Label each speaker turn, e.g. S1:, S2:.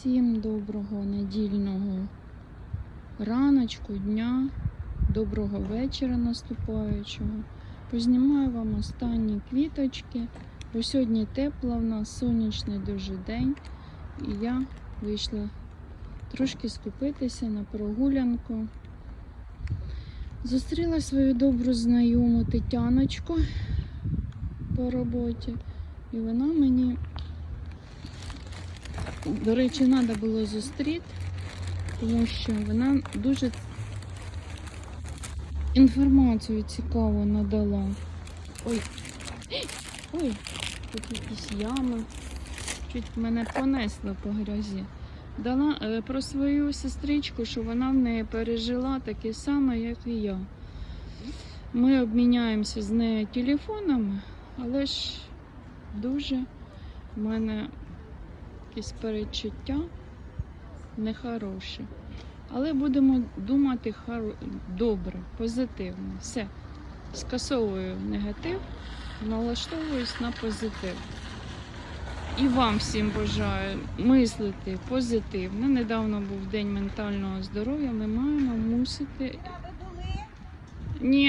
S1: Всім доброго недільного раночку, дня, доброго вечора наступаючого. Познімаю вам останні квіточки, бо сьогодні тепло в нас, сонячний дуже день. І я вийшла трошки скупитися на прогулянку. Зустріла свою добру знайому Тетяночку по роботі, і вона мені до речі, треба було зустріти, тому що вона дуже інформацію цікаву надала. Ой, ой, тут якісь ями. Чуть мене понесло по грязі. Дала е, про свою сестричку, що вона в неї пережила таке саме, як і я. Ми обміняємося з нею телефонами, але ж дуже в мене якісь перечуття нехороші. Але будемо думати хоро- добре, позитивно. Все. Скасовую негатив, налаштовуюсь на позитив. І вам всім бажаю мислити позитивно. Недавно був День ментального здоров'я. Ми маємо мусити. Ні,